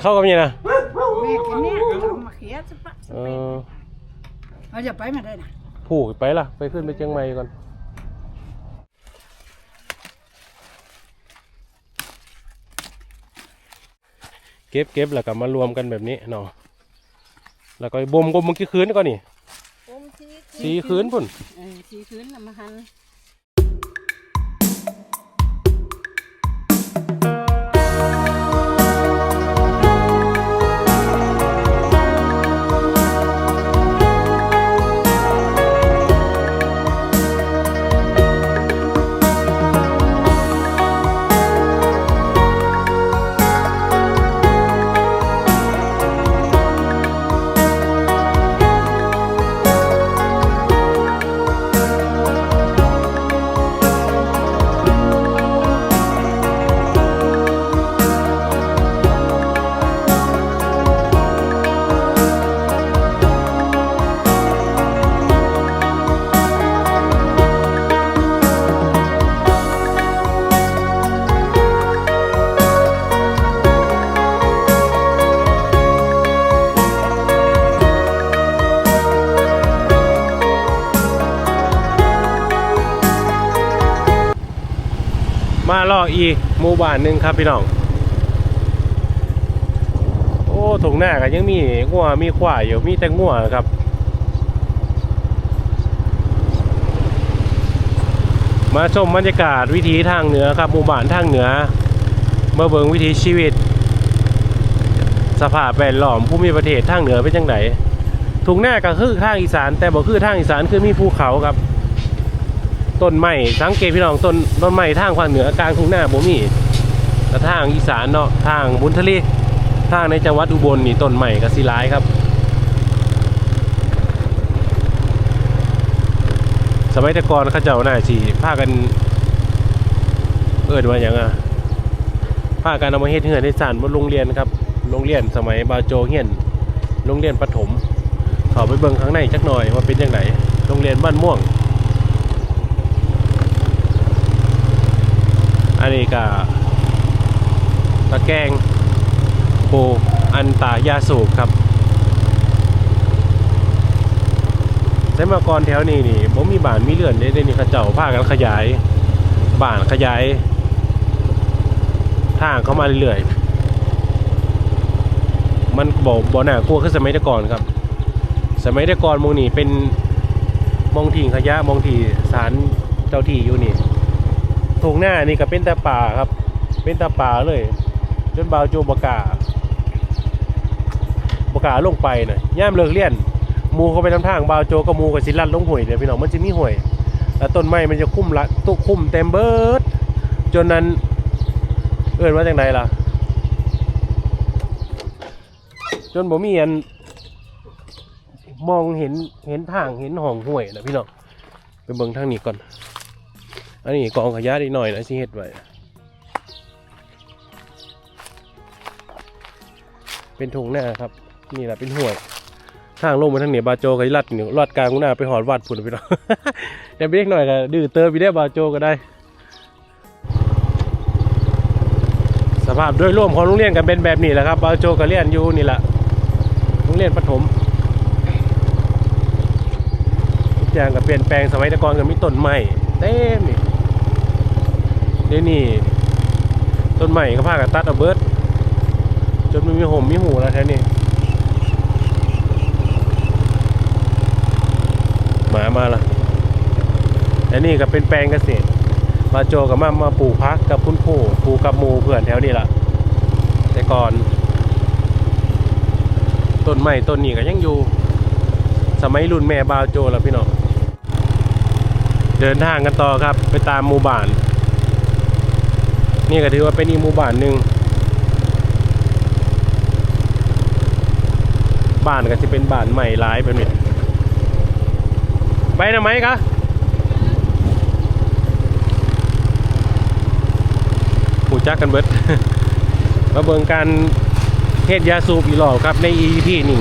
เข้ากับยังนะแม่กินเนี่ยเอามาเขียสปะสเอเปนอเอาจะไปมาได้นะผูกไปล่ะ ไปขึ้นไปเชียงใหม่ก่อนเก็บเก็บแล้วก็มารวมกันแบบนี้เนาะแล้วก็บ่มกลมเมื่อกี้คืนก่อนนี่อมชีสสีคืนพุ่นเออสีคืนน่ะมาหัน ออีกหมู่บ้านหนึ่งครับพี่น้อง โอ้ถุงหน้าก็ยังมีงัวมีควายอยู่มีแต่งัวครับมาชมบรรยากาศวิถีทางเหนือครับหมู่บ้านทางเหนือเมื่อเบิงวิถีชีวิต สภาพแวดล้อมภูมิประเทศทางเหนือเป็นจังไดถุงหน้าก็คือทางอีสาน แต่บ่คือทางอีสานคือมีภูเขาครับ ต้นไม้สังเกตพี่น้องต้นต้นไม้ทางภาคเหนือกลางทุ่งหน้าบ่มีแต่ทางอีสานเนาะทางบุญทะเลทางในจังหวัดอุบลนี่ต้นไม้ก็สิหลายครับ สมัยต่ก่อนเขาเจ้าหน่าสิพากันเอิ้นว่าหยังอะพากันเอามาเฮ็ดเฮือนในศาลบนโรงเรียนครับโรงเรียนสมัยบาโจเฮียนโรงเรียนประถมเข้าไปเบิ่งข้างในจักหน่อยว่าเป็นจังไดโรงเรียนบ้านม่วง อันนี้ก็ตะแกงปูอันตายาสูบครับแต่มื่อก่อนแถวนี้นี่ผมมีบ้านมีเรือนได้ได้นี่เขาเจ้าพากันขยายบ้านขยายทางเข้ามาเรื่อยๆ มันบอกบ่น่ากลัวขึ้นสมัยแต่ก่อนครับ สมัยแต่ก่อนมองนี่เป็นมองทิ้งขยะมองที่ศาลเจ้าที่อยู่นี่ งหน้านี่ก็เป็นแต่ป่าครับ เป็นแต่ป่าเลย จนบาวโจบกาบกาลงไปนะย่ามเลิกเรียนมูเขาไปทำทางบาวโจก็มูกับสิลันลงห่วยเดี๋ยวพี่น้องมันจะมีห่วยแล้วต้นไม้มันจะคุ้มละตุกคุ้มเต็มเบิดจนนั้น เอื่นว่าจังไดล่ะ จนผมมีอันมองเห็นเห็นทางเห็นห้องห่วยนะพี่น้องไปเบิ่งทางนี้ก่อน อันนี้กองขยะนิดหน่อยนะสิเฮ็ดไว้เป็นทงหน้าครับ นี่แหละเป็นห่วยทางลงมาทางเหนือบาโจกับลัดนี่ลัดกลางหน้าไปหอดวัดพุ่นไปเนาะเดี๋ยวไปเล็กหน่อยก็ดื้อเติมไปได้บาโจก็ได้ สภาพโดยรวมของโรงเรียนกันเป็นแบบนี้แหละครับบาโจก็เรียนอยู่นี่แหละโรงเรียนประถมอย่างก็เปลี่ยนแปลงสมัยตะกอนก็มีต้นไม้เต็มนี่ เดี๋ยวนี้ต้นไม้ก็พากันตัดเอาเบิดจนมันมีห่มมีหูแล้วแท้นี่หมามาละอันนี้ก็เป็นแปลงเกษตร มาโจกับมามาปลูกพักกับคุณผู้ปลูกกับหมูเพื่อนแถวนี้ละแต่ก่อนต้นไม้ต้นนี้ก็ยังอยู่ สมัยรุ่นแม่บาวโจแล้วพี่น้องเดินทางกันต่อครับไปตามหมู่บ้าน นี่ก็ถือว่าเป็นอีกหมู่บ้านหนึ่งบ้านก็จะเป็นบ้านใหม่หลายแบบนี้ไปนะไหมคะหูจักกันเบิดมาเบิงการเทศยาสูบอีหลอกครับในอีที่นี่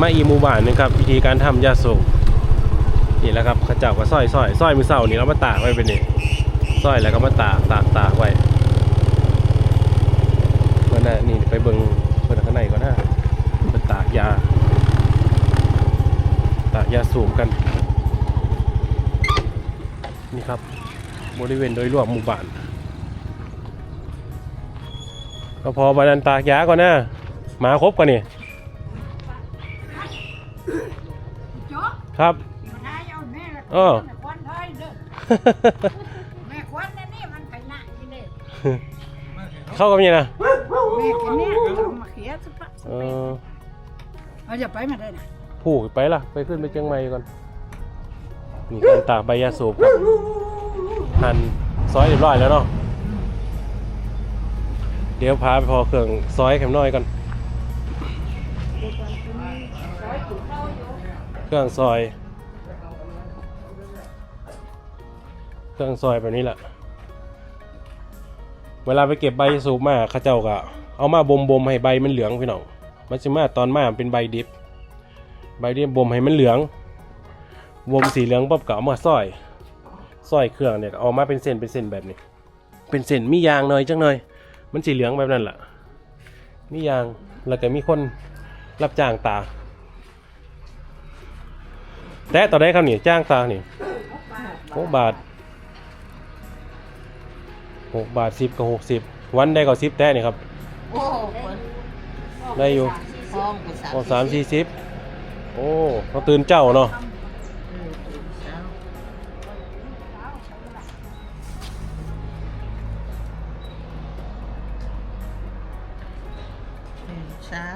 มาอีหมู่บ้านนึงครับวิธีการทำยาสูบนี่แหละครับข้าเจ้าก็ซอยซอยซอยมือเสานี่เรามาตากไว้เป็นนี่ซอยแล้วก็มาตากตากตากไว้ เมื่อน่ะนี่ไปเบิ่งเปิดข้างในก่อนนะเป็นตากยา ตากยาสูบกัน นี่ครับ บริเวณโดยรวมหมู่บ้านก็พอบานันตากยาก่อนนะหมาครบก่อนนี่โจ๊กครับมาได้เอาแม่ละเออควันไทยเด้อแม่ควันนั่นนี่มันไปหน้าอีเด้เข้ากับยังนะแม่ กินเนี่ยเอามาเขียสักปะเออเอาจะไปมาได้นะผูกไปล่ะ ไปขึ้นไปเชียงใหม่ก่อน นี่การตากใบยาสูบครับหั่นซอยเรียบร้อยแล้วเนาะ เดี๋ยวพาไปพอเครื่องซอยแคมน้อยก่อน เครื่องซอย เครื่องซอยแบบนี้แหละ เวลาไปเก็บใบสูบมาเข้าเจ้าก็ เอามาบ่มบ่มให้ใบมันเหลืองพี่น้องมันจะมาตอนมามันเป็นใบดิบ ใบดิบบ่มให้มันเหลืองบ่มสีเหลืองปั๊บก็เอามาซอยซอยเครื่องเนี่ยเอามาเป็นเส้นเป็นเส้นแบบนี้ เป็นเส้นมียางหน่อยจังหน่อย มันสีเหลืองแบบนั้นแหละมียางแล้วก็มีคนรับจ้างตา แต่ต่อได้ครับนี่จ้างตานี่หกบาทหกบาทสิบกับหกสิบวันได้ก็สิบแต่นี่ครับ โอ้คนได้อยู่พร้อมกับสามโอ้สามสี่สิบโอ้เขาตื่นเจ้าเนาะเช้า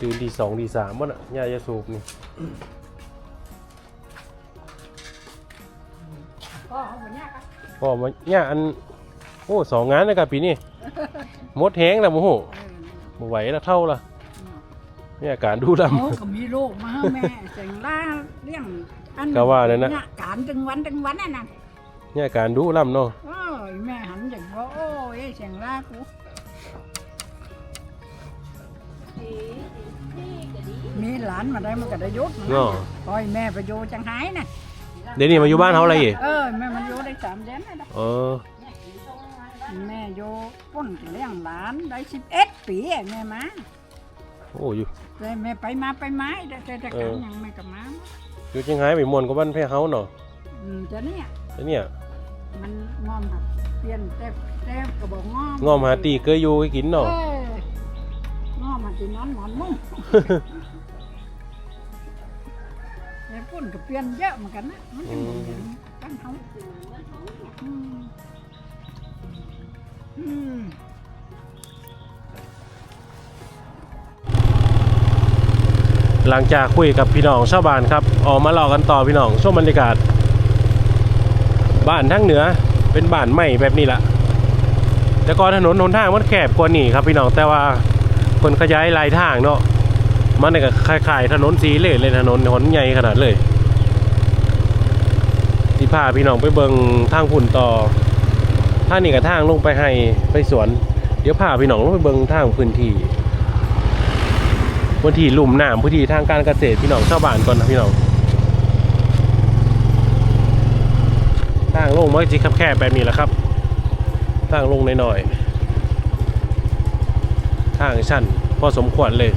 ตื่นดีสองดีสามบ่น่ะยาจะสูบนี่ก็เอาไปเนี่ยครับก็มาเนี่ยอัน โอ้สองงานเลยกับปีนี้ห มดแห้งแล้วโมโหเออบ่ไหวแล้วเท่าละเนี่ยการดูลโอ้ก็มีโรคมาให้แม่เสียงล่าเลี้ยงอันก็ว่านั่นนะเยการจังวันจังวันนั่นน่ะำเนี่ยการดูลำเนาะโอ้ยแม่หันอย่างว่าโอ้ยเสียงล่ากูมีหลานมาได้มันก็ได้ยุดมันเนาะคอยแม่ไปอยู่จังหายน่ะเดี๋ยวนี้มาอยู่บ้านเขาอะไรอีกเออแม่มันอยู่ได้สามเดือนแล้วเออ แม่อยู่ป้นเลี้ยงหลานได้สิบเอ็ดปีอะแม่มาโอ้อยู่แต่แม่ไปมาไปมาแต่แต่แต่เอกันอยังแม่กับมาอยู่จังไห้ไปมวนกับบ้านแพ้เฮาเนาะอืมจะเนี่ยแต่เนี่ยมันงอมครับเปลี่ยนแต่แต่ก็บอกงอมงอมหาตีเกยอยู่ให้กินเนาะเอ้ยงอมมากินนอนหมอนมุ้งแต่ปุ่นก็เปลี่ยนเยอะเหมือนกันนะมันจะเหมือนกันบ้านเขาอืมอืม หลังจากคุยกับพี่น้องชาวบ้านครับ ออกมาล่ากันต่อพี่น้องช่วงบรรยากาศ บ้านทั้งเหนือเป็นบ้านใหม่แบบนี้ละแต่ก่อนถนนหนทางมันแคบกว่านี่ครับพี่น้องแต่ว่าคนขยายลายทางเนาะมันนี่ก็คล้ายๆถนนสีเลนเลยถนนหนใหญ่ขนาดเลยสิพาพี่น้องไปเบิงทางพุ่นต่อ ทางนี้กับทางลงไปให้ไปสวน เดี๋ยวพาพี่น้องลงไปเบิงทางพื้นที่พื้นที่ลุ่มน้ำพื้นที่ทางการเกษตรพี่น้องชาวบ้านก่อนนะพี่น้องทางลงมันก็จะแคบๆแบบนี้แหละครับทางลงหน่อยๆทางชันพอสมควรเลย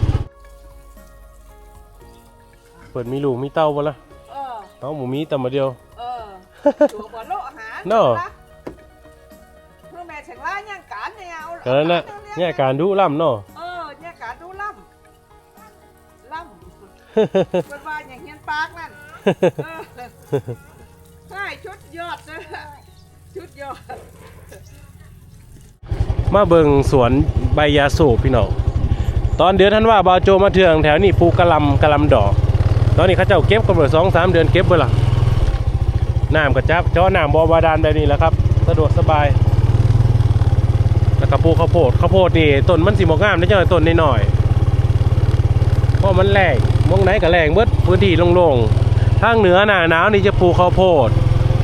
เปิดมีลูกมีเต้าบ่ละเออเอาหมูมีแต่มาเดียว เออตัวบ่โลอาหารเนาะ เก็นั่นนะเนี่ยการดูล่ำเนาะเออเนี่ยการดูล่ำล่ำเป็นว่าอย่างเฮียนปากนั่นเออใช่ชุดยอดเลยชุดยอด มาเบิงสวนใบยาสูบพี่น้องตอนเดือนธันวาบาวโจมาเทืองแถวนี้ปลูกกะหลำกะหลำดอก ตอนนี้เขาเจ้าเก็บกันเบิดสองสามเดือนเก็บเบิดละน้ำกระจับเจาะน้ำบ่อบาดาลแบบนี้แหละครับ สะดวกสบาย แล้วก็ปลูกข้าวโพดข้าวโพดนี่ต้นมันสีหมอกงามได้จังเลยต้นน้อยๆเพราะมันแรงมองไหนก็แรงเบิดพื้นที่โล่งๆทางเหนือหนาหนาวนี่จะปลูกข้าวโพด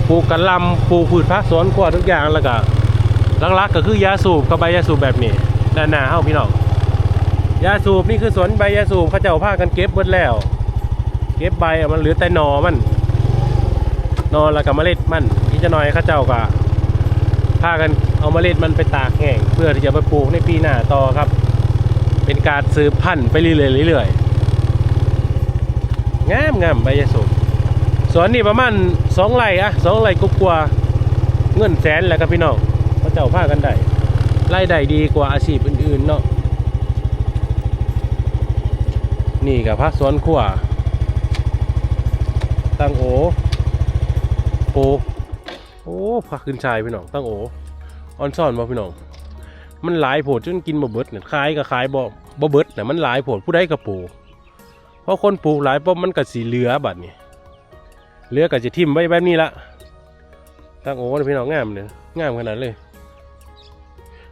ปลูกกะลำปลูกพืชผักสวนครัวทุกอย่างแล้วก็ลักๆก็คือยาสูบกับใบยาสูบแบบนี้ด้านหน้าเฮาพี่น้องยาสูบนี่คือสวนใบยาสูบเขาเจ้าพากันเก็บเบิดแล้ว เก็บใบมันเหลือแต่นอมันนอแล้วก็เมล็ดมันอีกจะน่อยเขาเจ้าก็พากัน เอาเมล็ดมันไปตากแห้งเพื่อที่จะไปปลูกในปีหน้าต่อครับ เป็นการสืบพันธุ์ไปเรื่อยๆเรื่อยงามงามใบยาสูบสวนนี่ประมาณสองไร่อะสองไร่กว่าเงินแสนแหละครับพี่น้องพระเจ้าพากันได้ไล่ได้ดีกว่าอาชีพอื่นๆเนาะนี่กับพักสวนขัวตั้งโอปูโอ้พักขึ้นชายพี่น้องตั้งโอ ออนซ่อนมาพี่น้องมันหลายโผดจนกินบ่เบิดเนี่ยขายก็ขายบ่บ่เบิดเนี่ยมันหลายโผดผู้ใดก็ปลูกเพราะคนปลูกหลายปุ๊บมันก็สิเหลือบัดนี้เหลือก็จะทิ่มไว้แบบนี้ละตั้งโอ้พี่น้องงามเลยงามขนาดเลย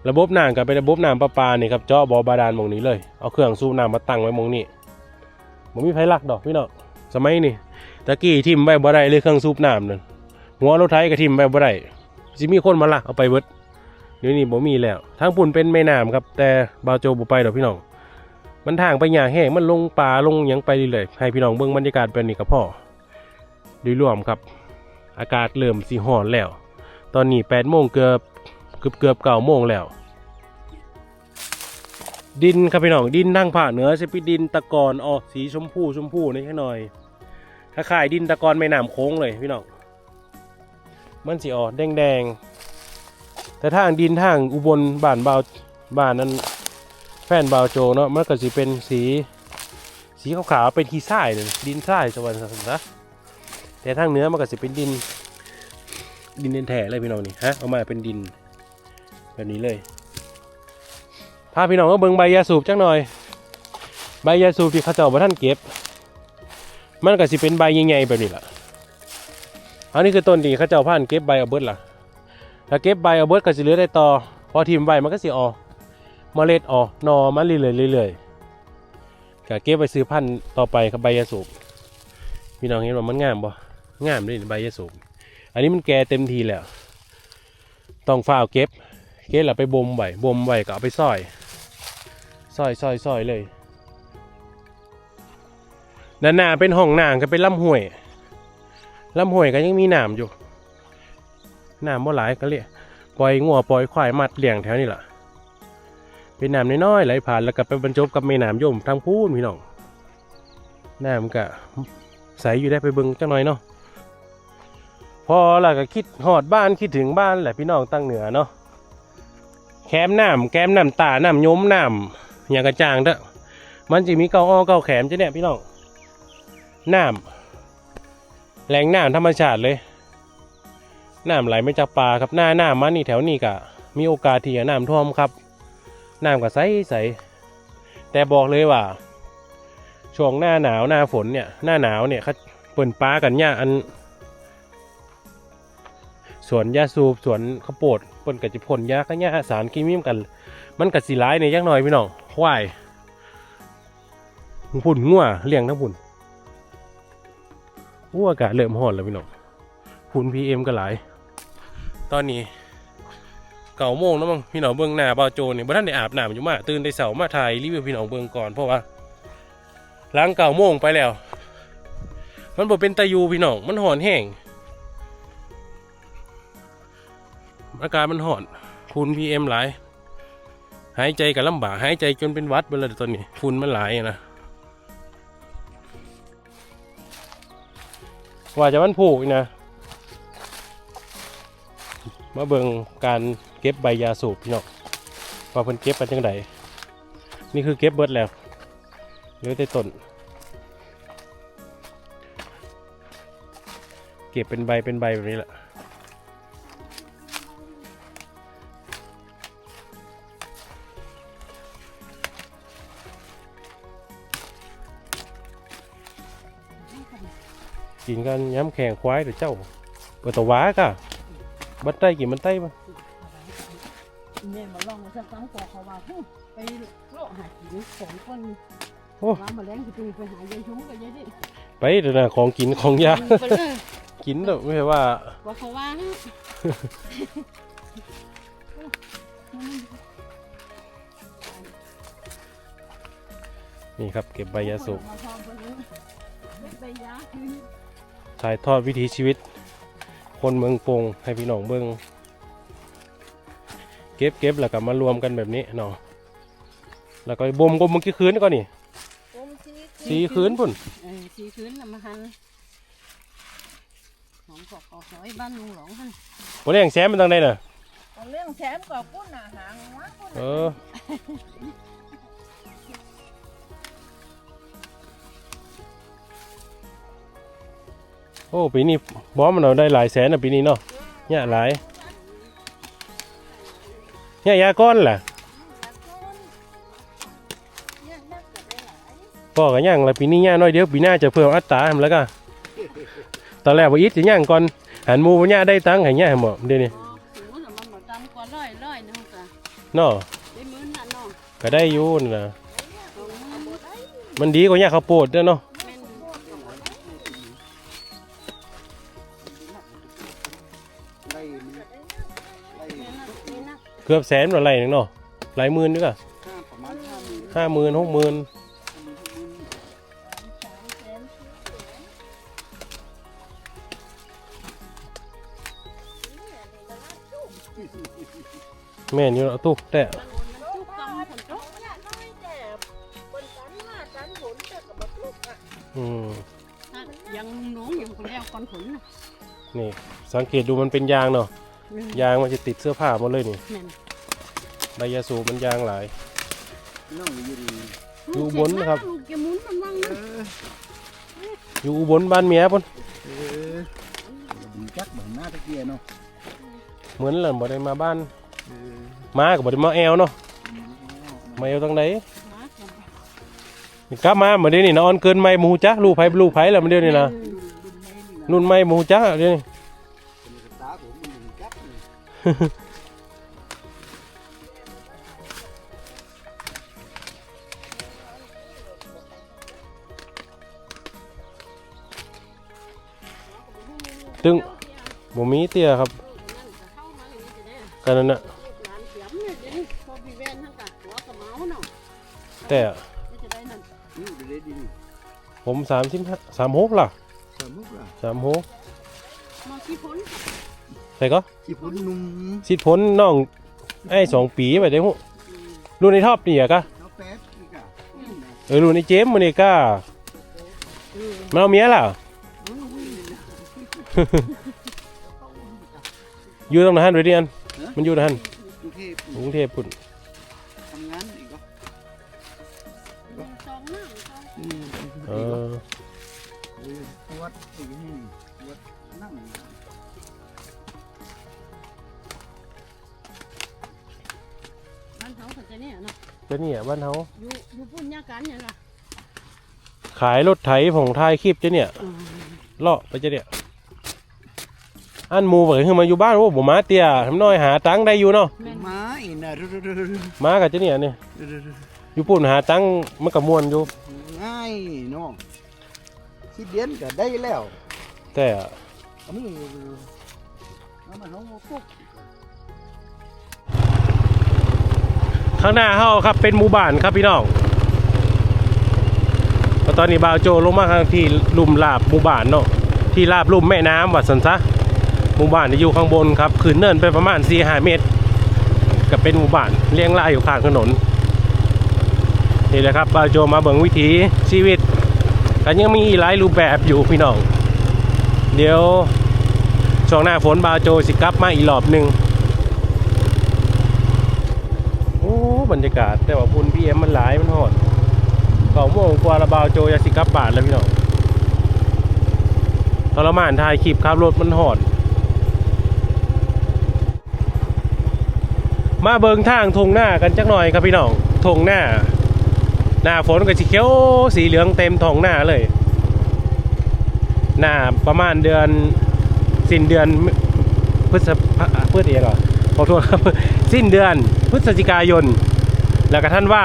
ระบบน้ำก็เป็นระบบน้ำประปานี่ครับเจาะบ่อบาดาลมองนี้เลยเอาเครื่องสูบน้ำมาตั้งไว้มองนี้บ่มีไผลักดอกพี่น้องสมัยนี้ตะกี้ทิ่มไว้บ่ได้เลยเครื่องสูบน้ำนั่นหัวรถไถก็ทิ่มไว้บ่ได้สิมีคนมาลักเอาไปเบิด เดี๋ยวนี้บ่มีแล้วทางปุ่นเป็นแม่น้ำครับ แต่บาโจบ่ไปดอกพี่น้อง มันทางไปหญ้าแห้งมันลงป่าลงหยังไปเรื่อยๆให้พี่น้องเบิ่งบรรยากาศเป็นนี่ก็พอโดยรวมครับ อากาศเริ่มสิร้อนแล้ว ตอนนี้8โมงเกือบเกือบเกือบ9โมงแล้ว ดินครับพี่น้องดินทางภาคเหนือจะเป็นดินตะกอนออกสีชมพูชมพูนี่แค่หน่อยคล้ายๆดินตะกอนแม่น้ำโค้งเลยพี่น้องมันสิออกแดงๆ แต่ทางดินทางอุบลบ้านบาวบ้านนั้นแฟนบาวโจเนาะมันก็สิเป็นสีสีขาวๆเป็นขี้ทรายเลยดินทรายสวรรค์นะแต่ทางเนื้อมันก็สิเป็นดิน ดินเดนแท้เลยพี่น้องนี่ฮะเอามาเป็นดินแบบนี้เลยพาพี่น้องก็เบิ่งใบยาสูบจักหน่อย ใบยาสูบที่เขาเจ้าบ่ท่านเก็บ มันก็สิเป็นใบใหญ่ๆแบบนี้ล่ะอันนี้คือต้นดีเขาเจ้าผ่านเก็บใบเอาเบิดล่ะ ถ้าเก็บใบเอาเบิดก็สิเหลือได้ต่อ พอทิมใบมันก็สิออกเมล็ดออกนอมันเรื่อยๆเรื่อยๆก็เก็บไปซื้อพันธุ์ต่อไปกับใบยาสูบพี่น้องเห็นว่ามันงามบ่งามเลยใบยาสูบอันนี้มันแก่เต็มทีแล้ว ต้องฝ้าเก็บ เก็บแล้วไปบ่มไว้บ่มไว้ก็เอาไปซอยซอยซอยซอยเลยด้านหน้าเป็นห้องน้ำก็เป็นลำห้วยลำห้วยก็ยังมีน้ำอยู่ น้ำบ่หลายก็เลยปล่อยงัวปล่อยควายมัดเลี้ยงแถวนี้ล่ะเป็นน้ำน้อยๆไหลผ่านแล้วก็ไปบรรจบกับแม่น้ำยมทางพูนพี่น้องน้ำก็ใสอยู่ได้ไปเบิ่งจังหน่อยเนาะพอล้วก็คิดหอดบ้านคิดถึงบ้านแหละพี่น้องตั้งเหนือเนาะแคมน้ำแคมน้ำตาน้ำยมน้ำอย่างกระจ่างเด้อมันจะมีเกาอ้อเกาแขมจะเนี่ยพี่น้องน้ำแหล่งน้ำธรรมชาติเลย น้ำไหลไม่จากป่าครับหน้าน้ำมันนี่แถวนี้ก็มีโอกาสที่จะน้ำท่วมครับน้ำก็ใสใสแต่บอกเลยว่าช่วงหน้าหนาวหน้าฝนเนี่ยหน้าหนาวเนี่ยเขาเปิ่นปลากันเนี่ยอันสวนยาสูบสวนข้าวโพดเปิ่นกับจิพ่นยาขยสารเคมีกัน มันกัดสีร้ายในยักหน่อยพี่น้องควายพุ่นงัวเลี้ยงทั้งพุ่นอู้อากาศเริ่มร้อนแล้วพี่น้องฝุ่น PM ก็หลาย ตอนนี้เก่าโมงแล้วมั้งพี่น้องเบื้องหน้าบ่าวโจนี่บ่ท่านได้อาบน้ำอยู่มาตื่นได้เสามาถ่ายรีวิวพี่น้องเบื้องก่อนเพราะว่าล้างเก่าโมงไปแล้ว มันบ่เป็นตะยูพี่น้องมันหอนแห้งอากาศมันหอนฝุ่น PM หลายหายใจก็ลำบากหายใจจนเป็นวัดไปเลยตอนนี้ฝุ่นมันหลายอะนะว่าจะมันผูกนะ มาเบิ่งการเก็บใบยาสูบพี่น้องว่าเพิ่นเก็บกันจังไดนี่คือเก็บเบิดแล้วเหลือแต่ต้นเก็บเป็นใบเป็นใบแบบนี้แหละกินกันย้ำแข่งควายเดี๋ยวเจ้าเปิดตะว้ากะ บัดไต้กี่มันไต้ปะแม่มาลองมาสักครั้งพอเขาว่าเฮ้ยไปโลกหากินสองคนโอ้ว่ามาแล้งคือไปหายายชุ่มกับยายดิไปเดี๋ยวนะของกินของยาไปเลยกินเถอะไม่ใช่ว่าว่าเขาว่าฮะนี่ครับเก็บใบยาสูบมาทำไปเลยใบยาคือถ่ายทอดวิถีชีวิต คนเมืองปงให้พี่น้องเบิ่งเก็บเก็บแล้วก็มารวมกันแบบนี้เนาะแล้วก็บ่มกลมมันกี่คืนก่อนนี่กลมสีสีคืนพุ่นเออสีคืนน่ะมาหันของกอกกอกร้อยบ้านลุงหลงหันบ่ได้หยังแซมมันทางใดน่ะเรื่องแถมกับปุ้นอาหารวะปุ้นเออ โอ้ปีนี้บอมันเอาได้หลายแสนอะปีนี้เนาะเนี่ยหลายเนี่ยยาก้อนล่ะเนี่ยนักก็ได้หลายพ่อก็ย่างละปีนี้ย่างน้อยเดียวปีหน้าจะเพิ่มอัตราแล้วก็ตอนแรกว่าอีทจะย่างก่อนหันมูว่าย่าได้ตังค์ให้ย่าหมดเดี๋ยวนี้เนาะก็ได้อยู่นั่นะมันดีกว่าย่าข้าวโพดเด้อเนาะ เกือบแสนอะไรหนึ่งเนาะหลายหมื่นด้วยก็ห้าประมาณห้าหมื่นห้าหมื่นหกหมื่นแม่นอยู่เนาะตุ๊กแต่มันจุกกำผลตกเนี่ยน้อยแต่คนกันมากันผลแต่กับบักลูกอะอืมถ้ายังลุงหลงยังคนแล้วก่อนผลน่ะนี่สังเกตดูมันเป็นยางเนาะแม่น ยางมันจะติดเสื้อผ้าหมดเลยนี่แม่นใบยาสูบมันยางหลาย น้องอยู่ดีอยู่บนนะครับ ลูกจะหมุนมันว่างเอนะออยู่อุบลบ้านเมียพุ่นเออดีจักเหมือนหน้าตะเกียเนาะเหมือนเลยบ่ได้มาบ้านเออมาก็บ่ได้มาแอวเนาะมาแอวทางไหนหมากับนี่กลับมาเหมือนเดี๋ยวนี้นะออนเกินไม่หมูจักลูกไผลูกไผแล้วมันเดี๋ยวนี้นะรุ่นใหม่นี่นะรุ่นไม่หมูจักเดี๋ยวนี้เป็น ตึงบ่มีเตี้ยครับกันนั่นน่ะลูกหลานเสียมเนี่ยเดี๋ยวนี้พอพี่แว่นทั้งกะแต่อะผมสามสิบสามหกล่ะสามมุกล่ะสามหกมาขี้พ้น ใส่ก็ขี้พุ่นนุ่มสิทธิ์ผลน้องไอ้สองปีไปได้หูรุ่นในท็อปนี่อะกะน้องแป๊ดอีกอะเออรุ่นในเจมส์มันนี่ก้ามันเอาเมียล่ะอยู่ตรงนั้นเรเดียนมันอยู่ตรงนั้นกรุงเทพกรุงเทพปุ่น เนี่ยเนาะเจะนี่ยบ้านเขาอยู่อยู่พุ่นยากันเนี่ยล่ะขายรถไถผงทายคลิปเจะเนี่ยเลาะไปเจะเนี่ยอันหมูบอกคือมาอยู่บ้านโอ้บ่มาเตี้ยทำน้อยหาตังค์ได้อยู่เนาะแม่นไม้น่ะเรื่อยๆมากับเจะเนี่ยนี่ๆๆอยู่ปุ่นหาตังค์มันก็ม่วนอยู่ๆง่ายเนาะสิเดือนก็ได้แล้ว แต่อันนี้เอามาเอามาปุ๊บ ข้างหน้าเฮาครับเป็นหมู่บ้านครับพี่น้องตอนนี้บาวโจลงมาข้างที่ลุ่มลาบหมู่บ้านเนาะที่ลาบลุ่มแม่น้ำวัดสันซะหมู่บ้านอยู่ข้างบนครับขึ้นเนินไปประมาณ4 5เมตร ก็เป็นหมู่บ้านเลี้ยงรายอยู่ข้างถนนนี่แหละครับบาวโจมาเบิ่งวิถีชีวิตกันยังมีอีกหลายรูปแบบอยู่พี่น้อง เดี๋ยวช่วงหน้าฝนบาวโจสิกลับมาอีกรอบหนึ่ง โอ้ บรรยากาศ แต่ว่าพุ่นพีเอ็มมันหลายมันหอดเก่าโมงกว่าระบาวโจยาสิกับบาทแล้วพี่น้องทรมานถ่ายคลิปครับรถมันหอด มาเบิงทางทงหน้ากันจักหน่อยครับพี่น้องทงหน้า หน้าฝนก็สีเขียวสีเหลืองเต็มทงหน้าเลย หน้าประมาณเดือนสิ้นเดือนพฤษภาพฤษเองเหรอขอโทษครับ สิ้นเดือนพฤศจิกายน แล้วก็ท่านว่า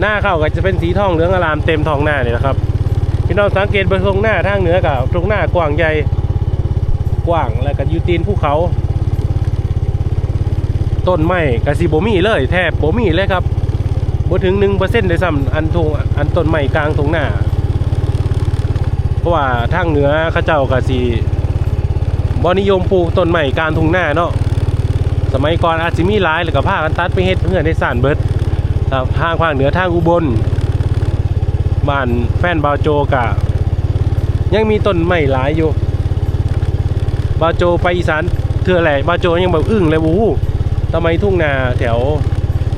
หน้าเข้าก็จะเป็นสีทองเหลืองอารามเต็มทองหน้าเลยนะครับพี่น้องสังเกตบนทงหน้าทางเหนือกับตรงหน้ากว้างใหญ่กว้างแล้วก็ยูตีนภูเขา ต้นไม้กสิบมีเลย แทบโบมีเลยครับบ่ถึงหนึ่งเปอร์เซ็นต์เลยซ้ำอันทงอันต้นไม้กลางทงหน้า เพราะว่าทางเหนือเขาเจ้ากสิบ่นิยมปลูกต้นไม้กลางทงหน้าเนาะสมัยก่อนอาจจะมีหลายหรือกับผ้ากันตัดไปเฮ็ดเพื่อนได้สานเบิดแต่ ทางภาคเหนือทางอุบลบ้านแฟนบาโจกะ ยังมีต้นไม้หลายอยู่ บาโจไปอีสานเทื่อแหละบาโจยังแบบอึ้งเลยวูทำไมทุ่งนาแถว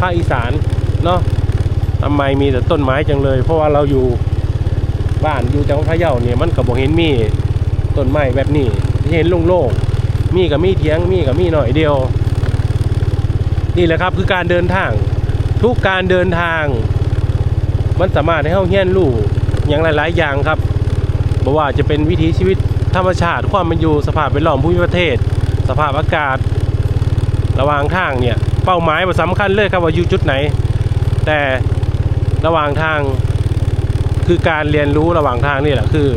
ภาคอีสานเนาะทำไมมีแต่ต้นไม้จังเลย เพราะว่าเราอยู่บ้านอยู่จังหวัดพะเยาเนี่ยมันก็บ่เห็นมีต้นไม้แบบนี้เห็นโล่งๆมีกับมีเทียงมีกับมีหน่อยเดียว นี่แหละครับคือการเดินทาง ทุกการเดินทาง มันสามารถให้เราเฮียนรู้อย่างหลาย ๆ อย่างครับบ่ว่าจะเป็นวิถีชีวิตธรรมชาติ ความเป็นอยู่สภาพแวดล้อมภูมิประเทศ สภาพอากาศ ระหว่างทางเนี่ย เป้าหมายมันสำคัญเลยครับว่าอยู่จุดไหน แต่ระหว่างทางคือการเรียนรู้ระหว่างทางนี่แหละคือ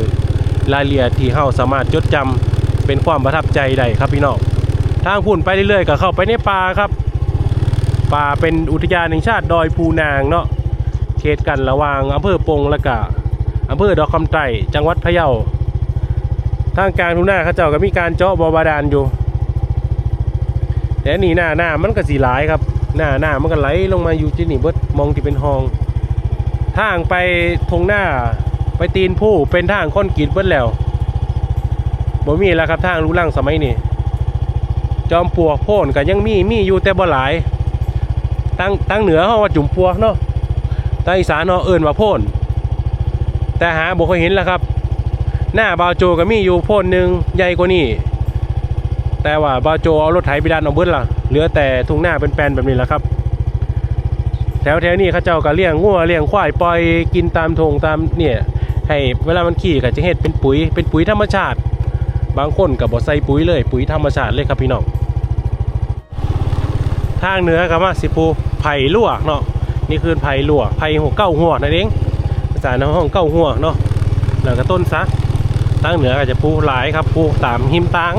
รายละเอียดที่เราสามารถจดจำเป็นความประทับใจได้ครับพี่น้องทางพุ่นไปเรื่อยๆก็เข้าไปในป่าครับ ป่าเป็นอุทยานแห่งชาติดอยภูนางเนาะเขตกันระหว่างอำเภอปงและกะอำเภอดอกคำไตรจังหวัดพะเยาทางการทุนหน้าเขาเจ้าก็มีการเจาะบ่อบาดาลอยู่ แต่นี่หน้าหน้ามันก็สีหลายครับ หน้าหน้ามันก็ไหลลงมาอยู่ที่นี่เบิดมองที่เป็นห้อง ทางไปทงหน้าไปตีนผู้เป็นทางค้นกรีดเบิดแล้วบ่มีแล้วครับทางลูล่างสมัยนี้จอมปลวกโพ่นก็ยังมีมีอยู่แต่บ่หลาย ตั้งตั้งเหนือเฮาว่าจุ่มปลวกเนาะตั้งอีสานเฮาะเอิ้นว่าโพ่นแต่หาบ่เคยเห็นแล้วครับ หน้าบาวโจก็มีอยู่โพ่นหนึ่งใหญ่กว่านี้แต่ว่าบาวโจเอารถไถไปดันเอาเบิดล่ะเหลือแต่ทุ่งหน้าเป็นแปลนแบบนี้แหละครับ แถวแถวนี้เขาเจ้าก็เลี้ยงงัวเลี้ยงควายปล่อยกินตามทงตามเนี่ยให้เวลามันขี่ก็จะเฮ็ดเป็นปุ๋ยเป็นปุ๋ยธรรมชาติ บางคนก็บ่ใส่ปุ๋ยเลย ปุ๋ยธรรมชาติเลยครับพี่น้อง ทางเหนือครับว่าสิปูไผ่ลวกเนาะนี่คือไผ่ลวกไผ่หัวเก้าหัวนั่นเองภาษาในห้องเก้าหัวเนาะแล้วก็ต้นซักทางเหนือก็จะปลูกหลายครับปลูกตามหิมตาง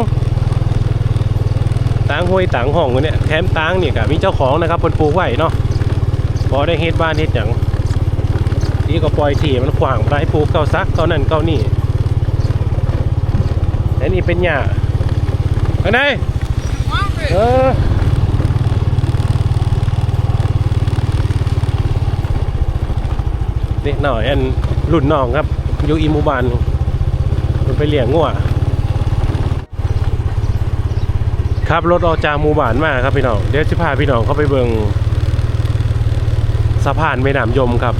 ตางห้วยตางห้องวะเนี่ยแถมตางเนี่ยก็มีเจ้าของนะครับเพิ่นปลูกไว้เนาะพอได้เฮ็ดบ้านเฮ็ดหยังนี่ก็ปล่อยที่มันขวางไปปลูกเก้าซักเก้านั่นเก้านี่และนี่เป็นหญ้าอันไหนเออ เด็กหน่อยอันรุ่นน้องครับ อยู่อิมูบานมันไปเลี้ยงงัวครับรถออกจากมูบานมาครับพี่น้องเดี๋ยวจะพาพี่น้องเข้าไปเบิงสะพานแม่น้ำยมครับ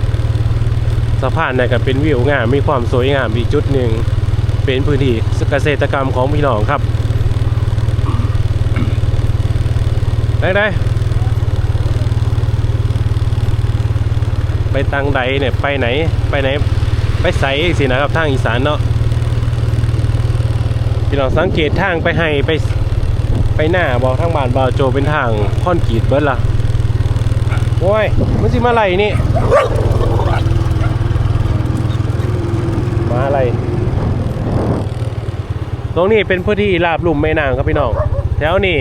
สะพานเนี่ยก็เป็นวิวงามมีความสวยงามอีกจุดหนึ่งเป็นพื้นที่เกษตรกรรมของพี่น้องครับได้ได้ ไปตังใดเนี่ยไปไหนไปไหน ไปใสสินะครับทางอีสานเนาะพี่น้องสังเกตทางไปให้ไปไปหน้าบอกทางบ้านบาวโจเป็นทางค่อนกีดเบิร์ดละโอ้ยมันสิมาอะไรนี่มาอะไรตรงนี้เป็นพื้นที่ราบลุ่มแม่น้ำครับพี่น้องแถวนี้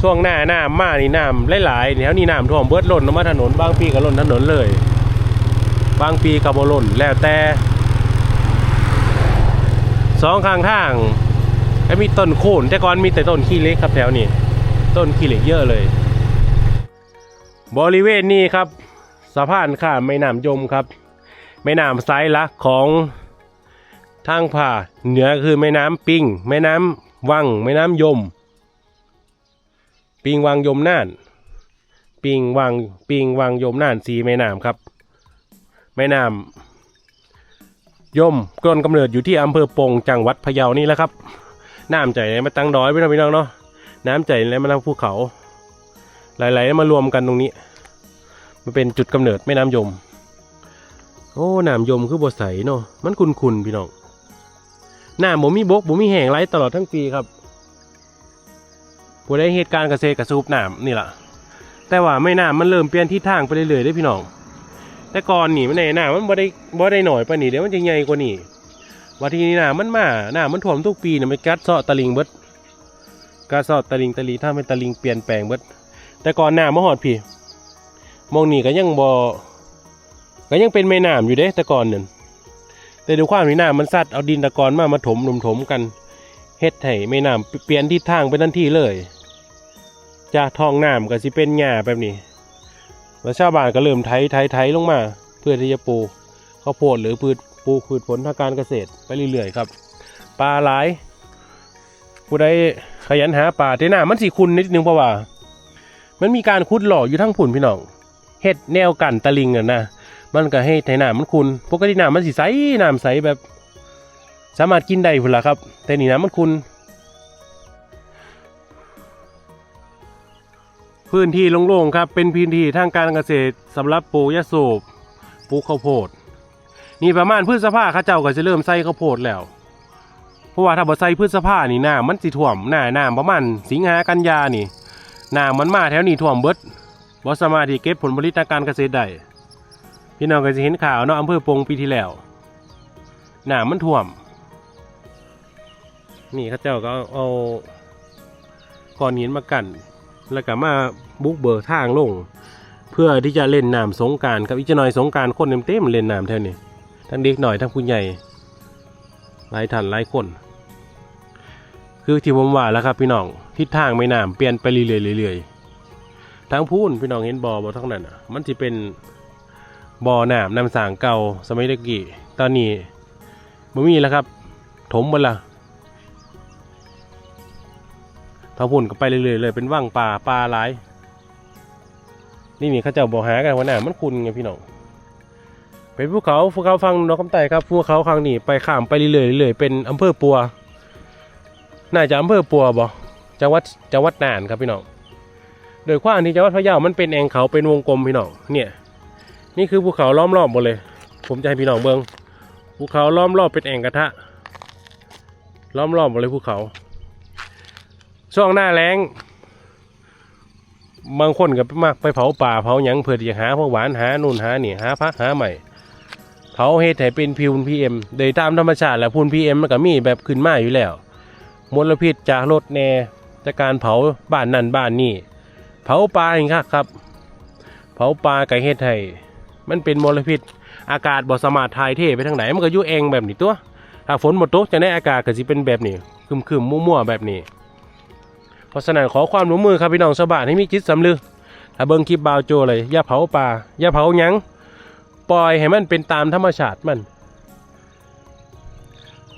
ช่วงหน้าน้ำมานี่น้ำหลายๆแถวนี้น้ำท่วมเบิดล้นลงมาถนนบางปีก็ล้นถนนเลย บางปีกับบล่นแล้วแต่สองข้างทางก็มีต้นโคนแต่ก่อนมีแต่ต้นขี้เล็กครับแถวนี้ ต้นขี้เล็กเยอะเลย บริเวณนี้ครับสะพานข้ามแม่น้ำยมครับแม่น้ำสายลักของทางผ่าเหนือคือแม่น้ำปิง แม่น้ำวัง แม่น้ำยม ปิงวังยมน่าน ปิงวังปิงวังยมน่านสีแม่น้ำครับ แม่น้ำยมก้นกำเนิดอยู่ที่อำเภอปงจังหวัดพะเยานี่แหละครับ น้ำใจไหลมาตั้งดอยพี่น้องพี่น้องเนาะน้ำใจไหลมาทางภูเขา หลายๆมารวมกันตรงนี้ มันเป็นจุดกำเนิดแม่น้ำยม โอ้น้ำยมคือบัใสเนาะมันคุนๆพี่น้องน้ำบ่มีบกบ่มีแห้งไหลตลอดทั้งปีครับผู้ได้เหตุการณ์เกษตรกระสูบน้ำนี่แหละแต่ว่าไม่น้ำมันเริ่มเปลี่ยนทิศทางไปเรื่อยๆได้พี่น้อง แต่ก่อนนี่มันในหน้ามันบ่ได้บ่ได้หน่อยปานนี้เดี๋ยวมันจะใหญ่กว่านี้ว่าที่นี้หน้ามันมาหน้ามันท่วมทุกปีเนี่ยมันกัดเซาะตะลิงเบิดกัดเซาะตะลิงตะลีถ้าเป็นตะลิงเปลี่ยนแปลงเบิดแต่ก่อนหน้ามาหอดพี่มองนี่ก็ยังบ่ก็ยังเป็นแม่น้ำอยู่เด้แต่ก่อนนั่นแต่ดูความที่น้ำมันซัดเอาดินตะกอนมามาถมถมถมกันเฮ็ดให้แม่น้ำเปลี่ยนทิศทางไปทันทีเลยจากทองน้ำก็สิเป็นหญ้าแบบนี้ แล้วชาวบ้านก็เริ่มไถไถไถลงมา เพื่อที่จะปลูกข้าวโพดหรือพืชปลูกพืชผลทางการเกษตรไปเรื่อยๆครับปลาหลายผู้ใดขยันหาปลาแต่หน้ามันสิคุณนิดนึงเพราะว่า มันมีการขุดหล่ออยู่ทั้งผุนพี่น้องเฮ็ดแนวกันตะลิงอะนะมันก็ให้ไถน้ำมันคุณปกติน้ำมันสิใสน้ำใสแบบ สามารถกินได้พุ่นละครับ แต่นี่น้ำมันคุณ พื้นที่โล่งๆครับเป็นพื้นที่ทางการเกษตรสำหรับปลูกยาสูบปลูกข้าวโพดนี่ประมาณพืชสภาข้าเจ้าก็จะเริ่มใส่ข้าวโพดแล้ว เพราะว่าถ้าบ่ใส่พืชสภานี่หน้ำมันสิท่วมหน้าน้ำประมาณสิงหากันยานี่หน้ำมันมาแถวนี้ท่วมเบิดบ่สามารถที่เก็บผลผลิตทางการเกษตรได้พี่น้องก็จะเห็นข่าวเนาะอำเภอปงปีที่แล้วหน้ำมันท่วม นี่ข้าเจ้าก็เอาเอาก้อนหินมากัน แล้วก็มาบุกเบิกทางลง เพื่อที่จะเล่นน้ำสงการครับอีกจะหน่อยสงการคนเต็มๆเล่นน้ำเท่านี้ทั้งเด็กหน่อยทั้งผู้ใหญ่หลายท่านหลายคน คือที่ผมว่าแล้วครับพี่น้องทิศทางไม่น้ำเปลี่ยนไปเรื่อยๆทั้งพูนพี่น้องเห็นบ่อบ่ทั้งนั้นอะมันจะเป็นบ่อน้ำน้ำสางเก่าสมัยตะกี้ตอนนี้บ่มีแล้วครับ ถมหมดละ ท้าพุ่นก็ไปเรื่อยๆเลยเป็นว่างป่าปลาหลาย นี่นี่เขาเจ้าบอกหากันว่าหน้ามันคุณไงพี่น้องเป็นภูเขาภูเขาฟังนกคำไต่ครับภูเขาครั้งนี้ไปข้ามไปเรื่อยๆเรื่อยๆเป็นอำเภอปัว น่าจะอำเภอปัวบ่จังหวัดจังหวัดน่านครับพี่น้องโดยความที่จังหวัดพะเยามันเป็นแองเขาเป็นวงกลมพี่น้องเนี่ยนี่คือภูเขาล้อมรอบหมดเลย ผมจะให้พี่น้องเบิงภูเขาล้อมรอบเป็นแอ่งกระทะ ล้อมรอบหมดเลยภูเขา ช่วงหน้าแล้งบางคนก็มักไปเผาป่าเผาหยังเพื่อที่จะหาพวกหวานหานู่นหานี่หาพักหาใหม่เผาเฮ็ดให้เป็นพิวพีเอ็มโดยตามธรรมชาติแล้วพูนพีเอ็มมันก็มีแบบขึ้นมาอยู่แล้วมลพิษจากรถแน่จากการเผาบ้านนั่นบ้านนี่เผาป่าเองครับครับ เผาป่าไก่เฮ็ดให้มันเป็นมลพิษ อากาศบ่สมารถถ่ายเทไปทางไหนมันก็ยู่เองแบบนี้ตัวถ้าฝนหมดตกจะได้อากาศก็สิเป็นแบบนี้คึมๆมั่วๆแบบนี้ ราะฉะนั้นขอความร่วมมือครับพี่น้องชาวบ้านให้มีจิตสำนึกถ้าเบิ่งคลิปบาวโจเลยอย่าเผาป่าอย่าเผาหยังปล่อยให้มันเป็นตามธรรมชาติมัน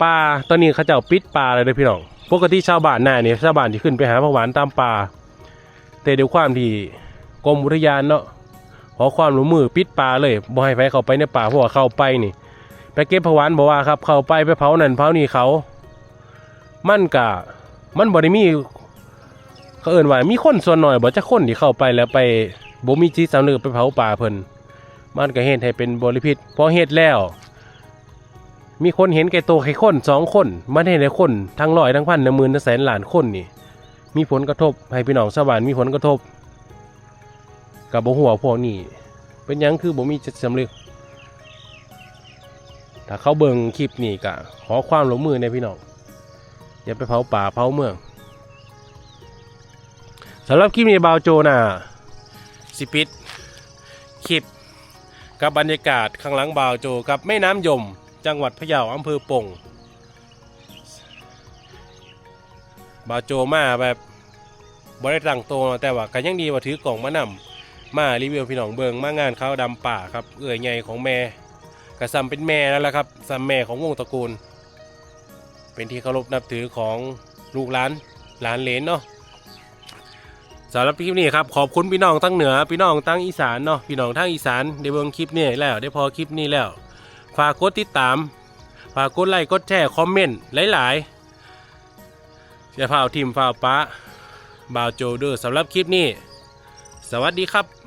ป่าตอนนี้เขาเจ้าปิดป่าเลยเด้อพี่น้องปกติชาวบ้านหน้านี่ยชาวบ้านที่ขึ้นไปหาผักหวานตามป่าแต่เดี๋ยวความที่กรมอุทยานเนาะขอความร่วมมือปิดป่าเลยบ่ให้ไปเข้าไปในป่าเพราะว่าเข้าไปนี่ไปเก็บผักหวานบอกว่าครับเข้าไปไปเผานั่นเผานี่เขา มันกะมันบ่ได้มี เขาเอินว่ามีคนส่วนหน่อยบ่จะคนที่เข้าไปแล้วไปบ่มีจิตสำนึกไปเผาป่าเพิ่นมันก็เฮ็ดให้เป็นบริพิษพอเฮ็ดแล้ว มีคนเห็นแก่ตัวแค่คนสองคนมันเห็นให้คนทั้งร้อยทั้งพันทั้งหมื่นทั้งแสนล้านคนนี่ มีผลกระทบให้พี่น้องชาวบ้านมีผลกระทบ กับบ่หัวพวกนี้เป็นหยังคือบ่มีจิตสำนึกถ้าเขาเบิ่งคลิปนี้ก็ขอความร่วมมือในพี่น้องอย่าไปเผาป่าเผาเมือง สำหรับคลิปนี้บาวโจน่ะสิปิดคลิปกับบรรยากาศข้างหลังบาวโจกับแม่น้ำยม จังหวัดพะเยาอำเภอปงบาวโจมาแบบบริตั้งโตแต่ว่าก็ยังดีว่าถือกล่องมานำมารีวิวพี่น้องเบิงมางานข้าวดำป่าครับ เอื่อยใหญ่ของแม่กระซำเป็นแม่แล้วล่ะครับซัมแม่ของวงตระกูล เป็นที่เคารพนับถือของลูกหลานหลานเหลนเนาะ สำหรับคลิปนี้ครับขอบคุณพี่น้องทั้งเหนือพี่น้องทั้งอีสานเนาะพี่น้องทั้งอีสานได้เบิ่งคลิปนี้แล้วได้พอคลิปนี้แล้ว ฝากกดติดตาม ฝากกดไลค์กดแชร์คอมเมนต์หลายๆจะพาทีมฝ่าวป้าบ่าวโจเดอร์สำหรับคลิปนี้ สวัสดีครับ